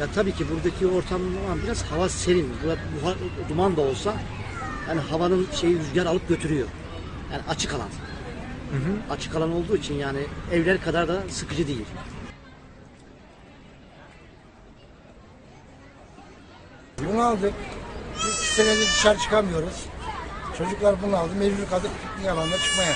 Ya tabii ki buradaki ortam biraz hava serin. Burada buhar, duman da olsa yani havanın şeyi rüzgar alıp götürüyor. Yani açık alan. Açık alan olduğu için yani evler kadar da sıkıcı değil. Bunu aldık. Bir iki senedir dışarı çıkamıyoruz. Çocuklar bunu aldı. Mecbur kaldık piknik alanına çıkmaya.